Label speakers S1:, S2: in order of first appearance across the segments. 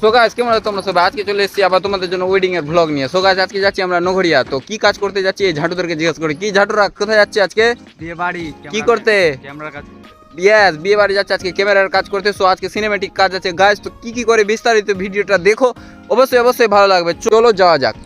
S1: So guys কেমন আছো তোমরা? সবাই আজকে চলে এসেছি আবার তোমাদের জন্য ওয়েডিং এর ব্লগ নিয়ে। সো গাইস আজকে যাচ্ছি আমরা নগরিয়া তো কি কাজ করতে যাচ্ছি? এই ঝাঁটুদেরকে জিজ্ঞেস করি কি ঝাঁটুরা কোথায় যাচ্ছে আজকে?
S2: বিয়ে বাড়ি
S1: কি করতে?
S2: ক্যামেরার কাছে
S1: ইয়েস বিয়ে বাড়ি যাচ্ছে আজকে ক্যামেরার কাজ করতে। সো আজকে সিনেমেটিক কাজ আছে। গাইস তো কি কি করে বিস্তারিত ভিডিওটা দেখো? অবশ্যই অবশ্যই ভালো লাগবে। চলো যাওয়া যাক।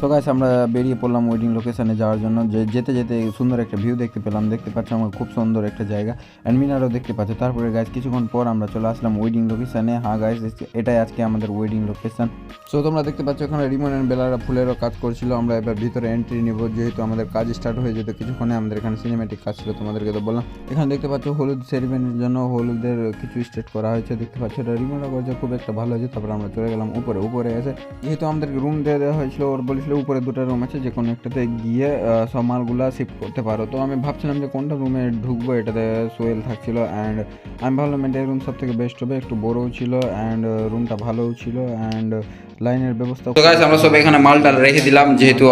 S3: সো গাইস আমরা বেরিয়ে পড়লাম ওয়েডিং লোকেশনে যাওয়ার জন্য। যে যেতে যেতে সুন্দর একটা ভিউ দেখতে পেলাম। দেখতে পাচ্ছ আমার খুব সুন্দর একটা জায়গা। অ্যান্ড মিনারও দেখতে পাচ্ছ। তারপরে গাইস কিছুক্ষণ পর আমরা চলে আসলাম ওয়েডিং লোকেশনে হ্যাঁ গাইস এটাই আজকে আমাদের ওয়েডিং লোকেশন সো তোমরা দেখতে পাচ্ছ, এখানে রিমন অ্যান্ড বেলারা ফুলেরও কাজ করছিল। আমরা এবার ভিতরে এন্ট্রি নিব। যেহেতু আমাদের কাজ স্টার্ট হয়ে যেত কিছুক্ষণে, আমাদের এখানে সিনেমেটিক কাজ ছিল তোমাদেরকে তো বললাম। এখানে দেখতে পাচ্ছ, হলুদ সেরিমনির জন্য হলুদের কিছু স্টেট করা হয়েছে। দেখতে পাচ্ছ, এটা রিমনরা করেছে খুব একটা ভালো হয়েছে। তারপরে আমরা চলে গেলাম উপরে। উপরে এসে যেহেতু আমাদেরকে রুম দেওয়া হয়েছিল, ওর বলেছিল উপরে দুটো রুম আছে যে কোনো একটাতে গিয়ে সব মালগুলা শিফট করতে পারো। তো আমি ভাবছিলাম যে কোনটা রুমে ঢুকবো এটাতে সোয়েল থাকছিল অ্যান্ড আমি ভাবলাম এটা রুম সব থেকে বেস্ট হবে একটু বড়ও ছিল অ্যান্ড রুমটা ভালোও ছিল অ্যান্ড লাইনের ব্যবস্থা
S1: তো গাইস আমরা সব এখানে মালটা রেখে দিলাম যেহেতু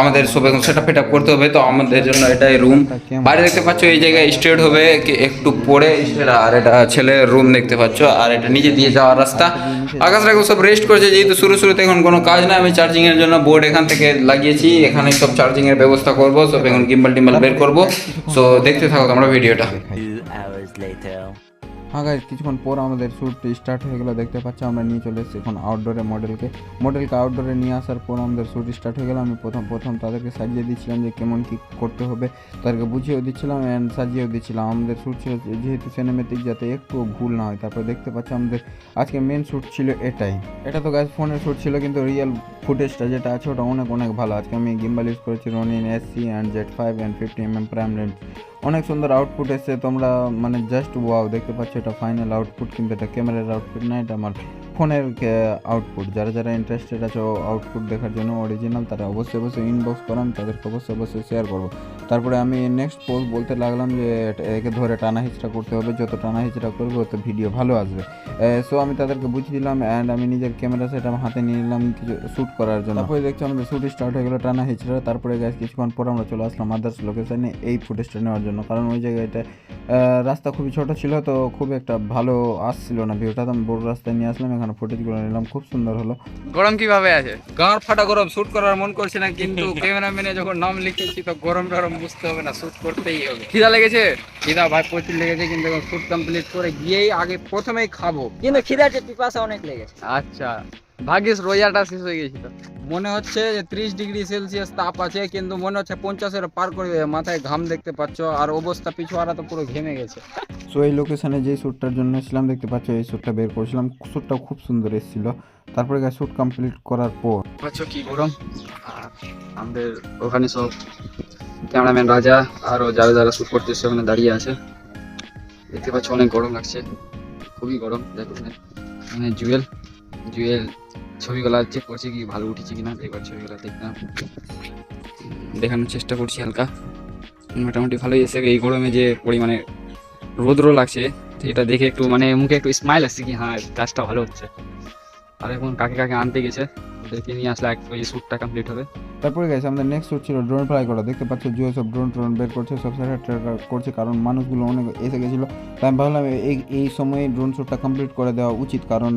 S1: আমাদের সব এখন সেটআপ ফেটআপ করতে হবে তো আমাদের জন্য এটাই রুম বাইরে দেখতে পাচ্ছ এই জায়গায় স্ট্রেট হবে কি- একটু পরে আর এটা ছেলে রুম দেখতে পাচ্ছ আর এটা নিচে দিয়ে যাওয়ার রাস্তা। আকাশ রাখো সব রেস্ট করছে যেহেতু শুরু শুরুতে এখন কোনো কাজ না আমি চার্জিং এর জন্য বোর্ড এখান থেকে লাগিয়েছি এখানে সব চার্জিং এর ব্যবস্থা করব, সব এখন গিম্বল টিম্বল বের করব সো দেখতে থাকো তোমরা ভিডিওটা.
S3: হ্যাঁ গাইজ কিছুক্ষণ পর আমাদের শ্যুট স্টার্ট হয়ে গেলো, দেখতে পাচ্ছ আমরা নিয়ে চলে এসেছি এখন আউটডোরে মডেলকে মডেলকে আউটডোরে নিয়ে আসার পর আমাদের শ্যুট স্টার্ট হয়ে গেল। আমি প্রথম প্রথম তাদেরকে সাজিয়ে দিচ্ছিলাম যে কেমন কী করতে হবে। তাদেরকে বুঝিয়েও দিচ্ছিলাম অ্যান্ড সাজিয়েও দিচ্ছিলাম। আমাদের শ্যুট ছিল যেহেতু সিনেমেটিক যাতে একটু ভুল না হয়, তারপরে দেখতে পাচ্ছ আমাদের আজকে মেন শ্যুট ছিল এটাই। এটা তো গাছ ফোনের শ্যুট ছিল, কিন্তু রিয়েল ফুটেজটা যেটা আছে, ওটা অনেক অনেক ভালো। আজকে আমি গিম্বাল ইউজ করেছি Ronin S C and Z five and fifty M M prime lens অনেক সুন্দর আউটপুট এসে তোমরা মানে জাস্ট ওয়াও দেখতে পাচ্ছ এটা ফাইনাল আউটপুট কিন্তু এটা ক্যামেরার আউটপুট না, এটা আমার ফোনের আউটপুট যারা যারা ইন্টারেস্টেড আছে আউটপুট দেখার জন্য অরিজিনাল তারা অবশ্যই অবশ্যই ইনবক্স করান, তাদেরকে অবশ্যই অবশ্যই শেয়ার করব তারপরে আমি নেক্সট পোস্ট বলতে লাগলাম যে, একে ধরে টানা হিচড়া করতে হবে। যত টানা হিচড়া করবে তত ভিডিও ভালো আসবে। সো আমি তাদেরকে বুঝিয়ে দিলাম অ্যান্ড আমি নিজের ক্যামেরা সেট হাতে নিয়ে নিলাম কিছু শ্যুট করার জন্য। তারপরে দেখছি আমাদের শ্যুট স্টার্ট হয়ে গেলো, টানা হিচড়া। তারপরে গ্যাস কিছুক্ষণ পর আমরা চলে আসলাম আদার্স লোকেশনে এই ফুটেজটা নেওয়ার জন্য। কারণ ওই জায়গাটা রাস্তা খুবই ছোট ছিল তো খুব একটা ভালো আসছিল না ভিউটা তো আমি বড় রাস্তায় নিয়ে আসলাম এখানে ফুটেজগুলো নিলাম খুব সুন্দর হলো।
S1: গরম কীভাবে আছে? গাঁর ফাটা গরম শুট করার মন করছে না কিন্তু ক্যামেরাম্যানে যখন নাম লিখেছি তো গরম টরম বুঝতে হবে না শুট করতেই হবে। খিদা লেগেছে? খিদা ভাই প্রচুর লেগেছে কিন্তু শুট কমপ্লিট করে গিয়েই আগে প্রথমেই খাব।
S4: কিন্তু খিদাতে পিপাসা অনেক লেগেছে।
S1: আচ্ছা। ভাগ্যিস রোজাটা শেষ হয়ে গেছিল মনে হচ্ছে যে ত্রিশ ডিগ্রি সেলসিয়াস তাপ আছে কিন্তু মনে হচ্ছে পঞ্চাশের পার করে মাথায় ঘাম দেখতে পাচ্ছ আর অবস্থা পিছুয়ারা তো পুরো ঘেমে গেছে।
S3: সো এই লোকেশনে যেই শ্যুটটার জন্য এসেছিলাম দেখতে পাচ্ছ এই শ্যুটটা বের করেছিলাম। শ্যুটটা খুব সুন্দর এসেছিল। তারপরে শ্যুট কমপ্লিট করার পর
S1: পাচ্ছ কি গরম? আর আমাদের ওখানে সব ক্যামেরাম্যান রাজা আরও যারা যারা শ্যুট করতে এসছে ওখানে দাঁড়িয়ে আছে। দেখতে পাচ্ছ অনেক গরম লাগছে। খুবই গরম দেখো এখানে। এখানে জুয়েল জুয়েল ছবিগুলো চেক করছি কি ভালো উঠেছে কিনা, এবার ছবিগুলো দেখলাম। দেখানোর চেষ্টা করছি হালকা। মোটামুটি ভালোই এসে এই গরমে যে পরিমাণে রোদ্র লাগছে এটা দেখে একটু মানে মুখে একটু স্মাইল আসছে কি হ্যাঁ কাজটা ভালো হচ্ছে। আর এখন কাকে কাকে আনতে গেছে, ওদেরকে নিয়ে আসলে এক ওই শ্যুটটা কমপ্লিট হবে।
S3: তারপরে গেছে আমাদের নেক্সট শ্যুট ছিল ড্রোন ফ্লাই করা। দেখতে পাচ্ছ জিও সব ড্রোন ট্রোন বের করছে, সব সেটা করছে, কারণ মানুষগুলো অনেক এসে গেছিল। তাই আমি ভাবলাম এই এই সময়ে ড্রোন শ্যুটটা কমপ্লিট করে দেওয়া উচিত, কারণ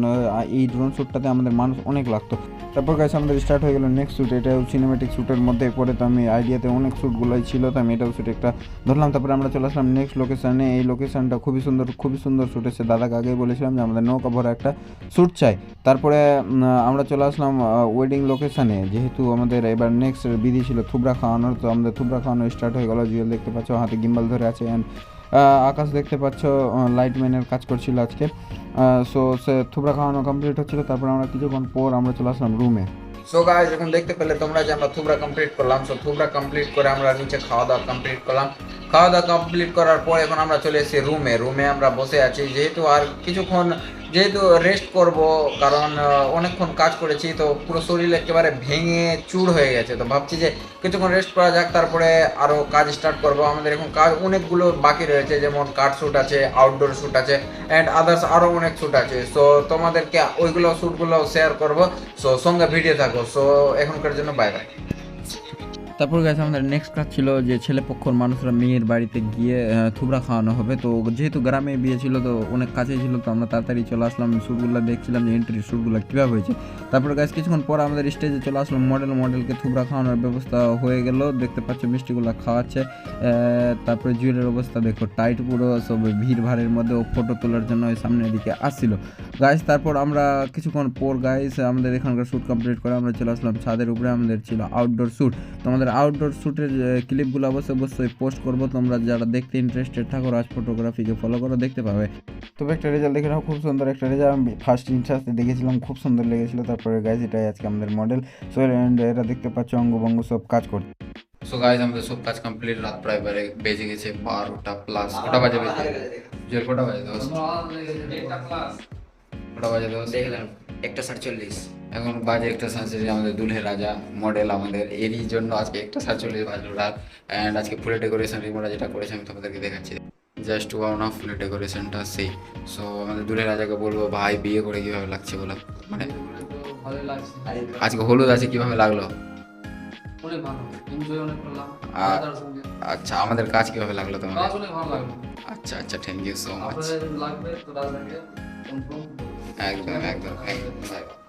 S3: এই ড্রোন শ্যুটটাতে আমাদের মানুষ অনেক লাগতো। তারপর গেছে আমাদের স্টার্ট হয়ে গেলো নেক্সট শ্যুট এটাও সিনেমেটিক শ্যুটের মধ্যে, পরে তো আমি আইডিয়াতে অনেক শ্যুটগুলোই ছিল, তো আমি এটাও শ্যুট একটা ধরলাম। তারপরে আমরা চলে আসলাম নেক্সট লোকেশানে এই লোকেশানটা খুবই সুন্দর খুবই সুন্দর শ্যুট এসে দাদাকে আগেই বলেছিলাম যে আমাদের নৌকা ভরা একটা শ্যুট চাই। তারপরে আমরা চলে আসলাম ওয়েডিং লোকেশানে যেহেতু আমাদের এবার নেক্সট বিধি ছিল থুবড়া খাওয়ানোর তো আমাদের থুবড়া খাওয়ানো স্টার্ট হয়ে গেল। জুয়েল দেখতে পাচ্ছ, হাতে গিম্বাল ধরে আছে অ্যান্ড আকাশ দেখতে পাচ্ছ লাইটম্যানের কাজ করছিল আজকে। সো সে থুবড়া খাওয়ানো কমপ্লিট হচ্ছিল। তারপর আমরা কিছুক্ষণ পর আমরা চলে আসলাম রুমে
S1: সো গাইস এখন দেখতে পেলে তোমরা যে আমরা থুবড়া কমপ্লিট করলাম। সো থুবড়া কমপ্লিট করে আমরা নিচে খাওয়া দাওয়া কমপ্লিট করলাম। খাওয়া দাওয়া কমপ্লিট করার পর এখন আমরা চলে এসেছি রুমে রুমে আমরা বসে আছি। যেহেতু আর কিছুক্ষণ যেহেতু রেস্ট করব, কারণ অনেকক্ষণ কাজ করেছি, তো পুরো শরীর একেবারে ভেঙে চুর হয়ে গেছে। তো ভাবছি যে কিছুক্ষণ রেস্ট করা যাক, তারপরে আরও কাজ স্টার্ট করব। আমাদের এখন কাজ অনেকগুলো বাকি রয়েছে, যেমন কাট শ্যুট আছে আউটডোর শ্যুট আছে অ্যান্ড আদার্স আরও অনেক শ্যুট আছে। সো তোমাদেরকে ওইগুলো শ্যুটগুলো শেয়ার করব। সো সঙ্গে ভিডিও থাকো। সো এখনকার জন্য বাই বাই
S3: তারপর গেছে আমাদের নেক্সট কাজ ছিল যে ছেলে পক্ষর মানুষরা মেয়ের বাড়িতে গিয়ে থুবড়া খাওয়ানো হবে। তো যেহেতু গ্রামে বিয়ে ছিল, তো অনেক কাছে ছিল, তো আমরা তাড়াতাড়ি চলে আসলাম শ্যুটগুলো দেখছিলাম যে এন্ট্রি শ্যুটগুলো কীভাবে হয়েছে। তারপর গাছ কিছুক্ষণ পর আমাদের স্টেজে চলে আসলাম মডেল মডেলকে থুবড়া খাওয়ানোর ব্যবস্থা হয়ে গেল। দেখতে পাচ্ছ মিষ্টিগুলো খাওয়াচ্ছে তারপরে জুয়েলের অবস্থা দেখো টাইট পুরো, সব ভিড় ভাড়ের মধ্যে ও ফটো তোলার জন্য ওই সামনের দিকে আসছিল। গাইস তারপর আমরা কিছুক্ষণ পর গাইস আমাদের এখানকার শ্যুট কমপ্লিট করে আমরা চলে আসলাম ছাদের উপরে, আমাদের ছিল আউটডোর শ্যুট তো আমাদের আউটডোর শ্যুটের ক্লিপগুলো অবশ্যই অবশ্যই পোস্ট করব। তোমরা যারা দেখতে ইন্টারেস্টেড থাকো রাজ ফটোগ্রাফিকে ফলো করো দেখতে পাবে। তবে একটা রেজাল্ট দেখে নাও খুব সুন্দর একটা রেজাল্ট আমি ফার্স্ট ইন্টারেস্টে দেখেছিলাম খুব সুন্দর লেগেছিল। তারপরে গাইজ এটাই আজকে আমাদের মডেল সো অ্যান্ড এরা দেখতে পাচ্ছ অঙ্গভঙ্গ সব কাজ করছে
S1: সো গাইজ আমাদের সব কাজ কমপ্লিট রাত প্রায় বারে বেজে গেছে বারোটা প্লাস কটা বাজে বেজে জুয়েল কটা বাজে দোস্ত কটা বাজে দোস্ত
S4: দেখলাম একটা সাতচল্লিশ।
S1: এখন বাজে একটা সার্জারি আমাদের দুলহে রাজা মডেল আমাদের। এরই জন্য আজকে একটা সার্জারি বাজলো রাত। অ্যান্ড আজকে ফুলের ডেকোরেশন রিমোরা যেটা করেছে আমি তোমাদেরকে দেখাচ্ছি। জাস্ট ওয়ান অফ ফুলের ডেকোরেশনটা সেই সো আমাদের দুলহে রাজাকে বলব ভাই বিয়ে করে কীভাবে লাগছে বলো? মানে আজকে হলুদ আছে কীভাবে লাগল? আচ্ছা আমাদের কাজ কীভাবে লাগল
S2: লাগল।
S1: আচ্ছা আচ্ছা থ্যাংক ইউ সো মাচ একদম একদম একদম।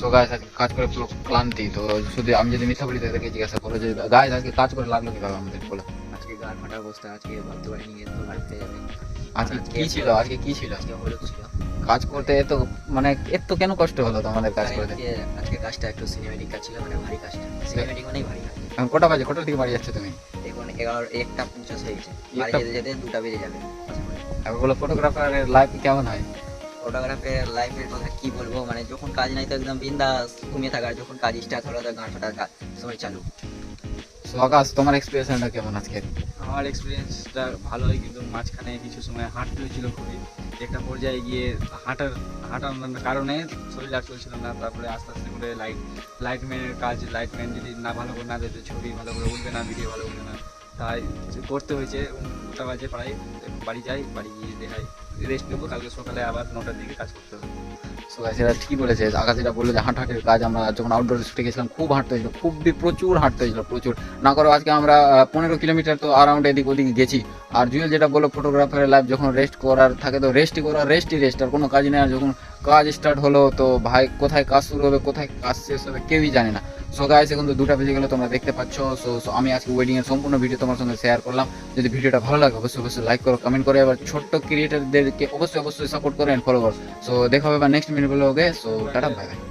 S1: সো গাইস আজকে কাজ করে পুরো ক্লান্তি তো শুধু আমি যদি মিথ্যা বলি তাদেরকে জিজ্ঞাসা করো যে গাইস আজকে কাজ করে লাগল কীভাবে আমাদের বলো?
S4: আজকে গান ফাটা অবস্থা আজকে ভাবতে পারিনি এত বাড়িতে যাবে।
S1: আজকে কি ছিল? আজকে কি ছিল?
S4: আজকে হলুদ ছিল।
S1: কাজ করতে এত মানে এত কেন কষ্ট হলো তোমাদের কাজ করতে?
S4: আজকে কাজটা একটু সিনেমেটিক কাজ ছিল মানে ভারী কাজটা। সিনেমেটিক মানেই ভারী কাজ।
S1: কটা বাজে? কটার দিকে বাড়ি যাচ্ছ তুমি?
S4: এখন এগারো একটা পঞ্চাশ হয়ে গেছে। বাড়ি যেতে যেতে দুটা বেজে যাবে।
S1: এখন বলো ফটোগ্রাফারের লাইফ কেমন হয়?
S4: ফটোগ্রাফের লাইফের কথা কি বলব? মানে যখন কাজ নাই তো একদম বিন্দাস ঘুমিয়ে থাকার যখন কাজ স্টার্ট হলো তো গান ফাটার কাজ সময় চালু।
S1: সো আকাশ তোমার এক্সপিরিয়েন্সটা কেমন আজকে?
S5: আমার এক্সপিরিয়েন্সটা ভালোই কিন্তু মাঝখানে কিছু সময় হাঁটতে হয়েছিল খুবই। একটা পর্যায়ে গিয়ে হাঁটার হাঁটার কারণে শরীর আর চলছিল না তারপরে আস্তে আস্তে করে লাইট লাইটম্যানের কাজ লাইটম্যান যদি না ভালো করে না দিতে ছবি ভালো করে উঠবে না ভিডিও ভালো উঠবে না তাই করতে হয়েছে। ওটা বাজে প্রায় বাড়ি যাই বাড়ি গিয়ে দেখাই। রেস্ট নেব, কালকে সকালে আবার নটার দিকে কাজ করতে হবে।
S1: সো গাইস এরা ঠিকই বলেছে, আকাশ যেটা বলল যে হাঁটাহাঁটির কাজ, আমরা যখন আউটডোর শুটে গেছিলাম, খুব হাঁটতে হয়েছিল খুবই প্রচুর হাঁটতে হয়েছিল, প্রচুর। না করো, আজকে আমরা পনেরো কিলোমিটার তো আরাউন্ড এদিক ওদিক গেছি। আর জুয়েল যেটা বলল ফটোগ্রাফারের লাইফ যখন রেস্ট করার থাকে, তো রেস্টই করার রেস্টই রেস্ট আর কোনো কাজ নেই, আর যখন কাজ স্টার্ট হলো, তো ভাই কোথায় কাজ শুরু হবে, কোথায় কাজ শেষ হবে কেউই জানে না। সো গাইস এখন তো দুটা বেজে গেলো, তোমরা দেখতে পাচ্ছ। সো আমি আজকে ওয়েডিং এর সম্পূর্ণ ভিডিও তোমার সঙ্গে শেয়ার করলাম। যদি ভিডিওটা ভালো লাগে, অবশ্যই অবশ্যই লাইক করো কমেন্ট করো, এবার ছোট্ট ক্রিয়েটারদেরকে অবশ্যই অবশ্যই সাপোর্ট করো অ্যান্ড ফলো করো। সো দেখা হবে নেক্সট মিনিট ব্লগে okay so tata bye bye